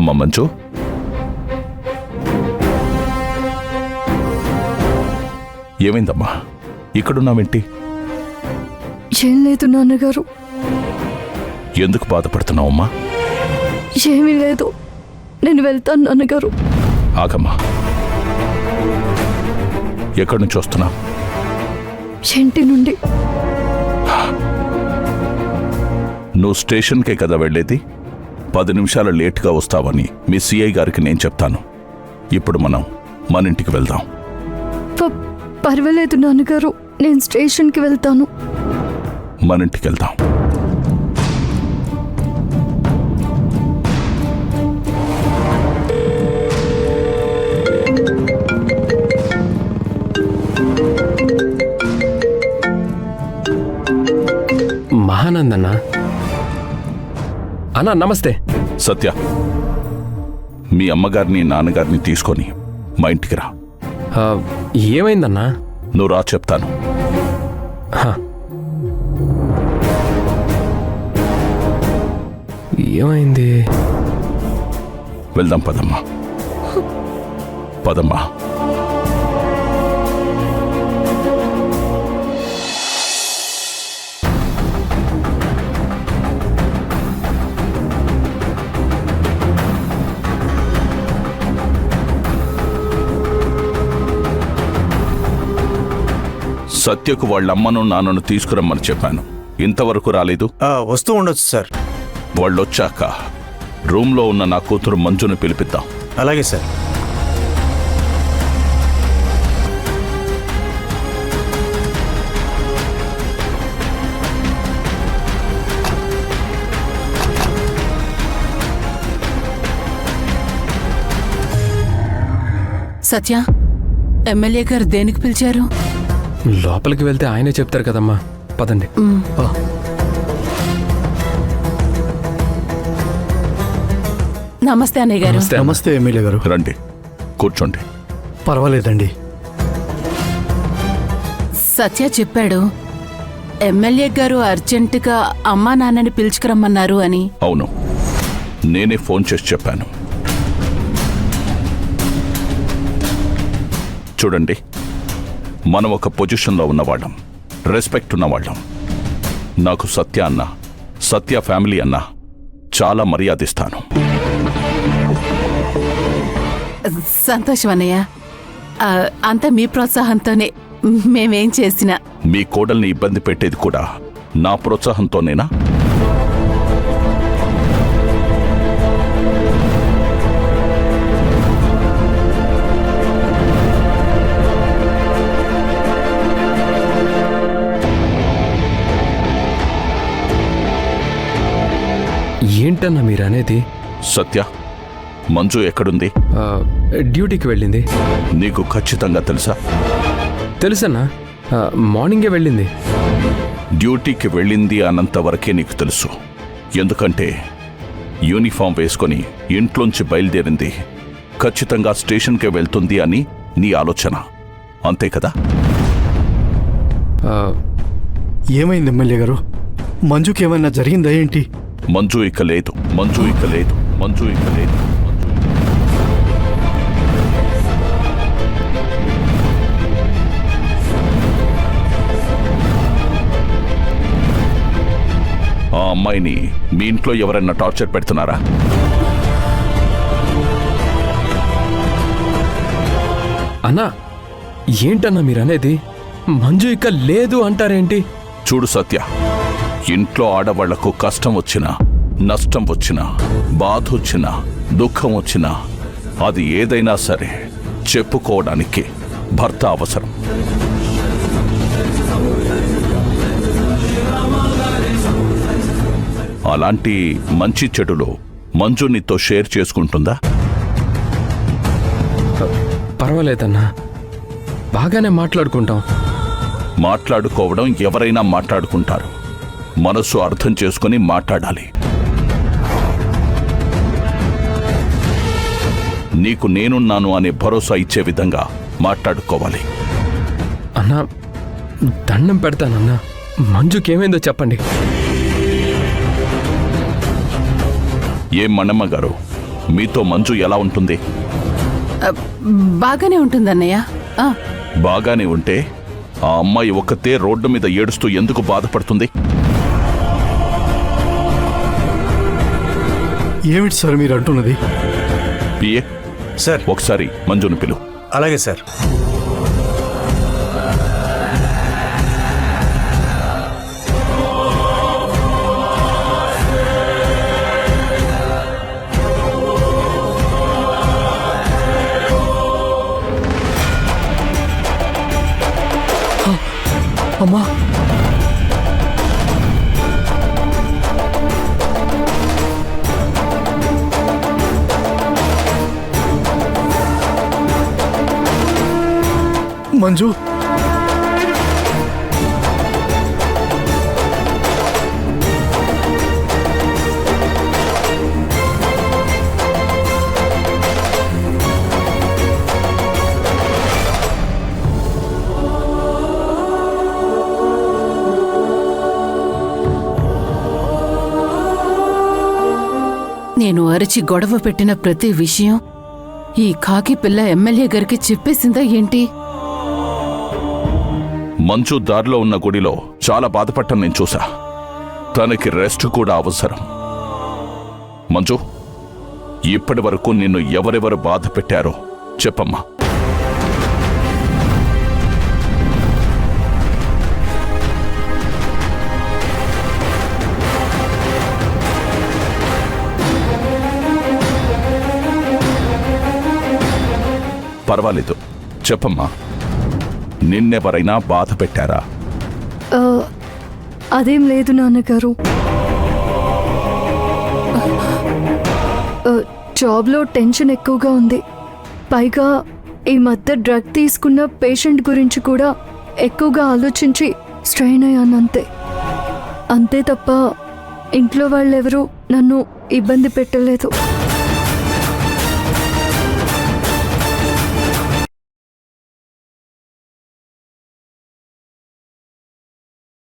అమ్మ మంచు. ఏమైందమ్మా? ఇక్కడున్నావేంటి? ఏం లేదు నాన్నగారు. ఎందుకు బాధపడుతున్నావమ్మా? ఏమీ లేదు. నేను వెళ్తాను నాన్నగారు. ఆగమ్మా. ఎక్కడి నుంచి వస్తున్నావు? ఇంటి నుండి. నువ్వు స్టేషన్కే కదా వెళ్ళేది? పది నిమిషాలు లేట్గా వస్తావని మీ సిఐ గారికి నేను చెప్తాను. ఇప్పుడు మనం మన ఇంటికి వెళ్దాం. పర్వాలేదు నాన్నగారు నేను స్టేషన్కి వెళ్తాను. మన ఇంటికి వెళ్దాం. మహానందన్న అన్నా నమస్తే. సత్య మీ అమ్మగారిని నాన్నగారిని తీసుకొని మా ఇంటికి రా. ఆ, ఏమైందన్నా? నువ్వు రా చెప్తాను. హ. ఏమైంది? వెళ్దాం పదమ్మా. పదమ్మా. సత్యకు వాళ్ళ అమ్మను నాన్నను తీసుకురమ్మని చెప్పాను. ఇంతవరకు రాలేదు. ఆ, వస్తూ ఉండొచ్చు సార్. వాళ్ళొచ్చాక రూమ్లో ఉన్న నా కూతురు మంజును పిలిపిద్దాం. అలాగే సార్. సత్య ఎమ్మెల్యే గారు దేనికి పిలిచారు? లోపలికి వెళ్తే ఆయనే చెప్తారు కదమ్మా. పదండి. నమస్తే అన్నయ్య గారు. నమస్తే ఎమ్మెల్యే గారు. రండి. కూర్చోండి. పర్వాలేదండి. సత్య చెప్పాడు ఎమ్మెల్యే గారు అర్జెంటుగా అమ్మా నాన్నని పిలుచుకురమ్మన్నారు అని. అవును. నేనే ఫోన్ చేసి చెప్పాను. చూడండి మనం ఒక పొజిషన్లో ఉన్నవాళ్ళం. రెస్పెక్ట్ ఉన్నవాళ్ళం. నాకు సత్య అన్న సత్య ఫ్యామిలీ అన్న చాలా మర్యాదిస్తాను. సంతోషం అన్నయ్య అంతా మీ ప్రోత్సాహంతోనే మేమేం చేసినా. మీ కోడల్ని ఇబ్బంది పెట్టేది కూడా నా ప్రోత్సాహంతోనేనా? ఏంటన్నా మీరు అనేది సత్య మంజు ఎక్కడుంది? డ్యూటీకి వెళ్ళింది. నీకు ఖచ్చితంగా తెలుసా? తెలుసన్నా? మార్నింగే వెళ్ళింది. డ్యూటీకి వెళ్ళింది అన్నంత వరకే నీకు తెలుసు. ఎందుకంటే యూనిఫామ్ వేసుకొని ఇంట్లోంచి బయలుదేరింది. ఖచ్చితంగా స్టేషన్కే వెళ్తుంది అని నీ ఆలోచన. అంతే కదా? ఏమైంది ఎమ్మెల్యే గారు? మంజుకి ఏమైనా జరిగిందా ఏంటి? మంజు ఇక లేదు మంజు ఇక లేదు మంజు ఇక లేదు ఆ అమ్మాయిని మీ ఇంట్లో ఎవరైనా టార్చర్ పెడుతున్నారా? అన్నా ఏంటన్నా మీరు అనేది మంజు ఇక లేదు అంటారేంటి? చూడు సత్య ఇంట్లో ఆడవాళ్ళకు కష్టం వచ్చినా నష్టం వచ్చినా బాధ వచ్చినా దుఃఖం వచ్చినా అది ఏదైనా సరే చెప్పుకోవడానికి భర్త అవసరం. అలాంటి మంచి చెడులో మంజు నీతో షేర్ చేసుకుంటుందా? పర్వాలేదన్నా. బాగానే మాట్లాడుకుంటాం. మాట్లాడుకోవడం ఎవరైనా మాట్లాడుకుంటారు. మనసు అర్థం చేసుకుని మాట్లాడాలి. నీకు నేనున్నాను అనే భరోసా ఇచ్చే విధంగా మాట్లాడుకోవాలి. అన్నా దండం పెడతానన్నా. మంజుకేమైందో చెప్పండి. ఏం మణమ్మ గారు మీతో మంజు ఎలా ఉంటుంది? బాగానే ఉంటుందన్నయ్య. ఆ, బాగానే ఉంటే ఆ అమ్మాయి ఒక్కతే రోడ్డు మీద ఏడుస్తూ ఎందుకు బాధపడుతుంది? ఏమిటి సార్ మీరు అంటున్నది? సార్. ఒకసారి మంజును పిలు. అలాగే సార్. అమ్మా. మంజు? నేను అరిచి గొడవ పెట్టిన ప్రతి విషయం ఈ కాకి పిల్ల ఎమ్మెల్యే గారికి చెప్పేసిందా ఏంటి? మంచు దారిలో ఉన్న గుడిలో చాలా బాధపడటం నేను చూసా తనకి రెస్ట్ కూడా అవసరం. మంచు ఇప్పటి వరకు నిన్ను ఎవరెవరు బాధ పెట్టారో చెప్పమ్మా. పర్వాలేదు. చెప్పమ్మా. నిన్నెవరైనా బాధ పెట్టారా? అదేం లేదు నాన్నగారు. జాబ్లో టెన్షన్ ఎక్కువగా ఉంది. పైగా ఈ మధ్య డ్రగ్ తీసుకున్న పేషెంట్ గురించి కూడా ఎక్కువగా ఆలోచించి స్ట్రెయిన్ అయ్యాను అంతే. అంతే తప్ప ఇంట్లో వాళ్ళెవరూ నన్ను ఇబ్బంది పెట్టలేదు.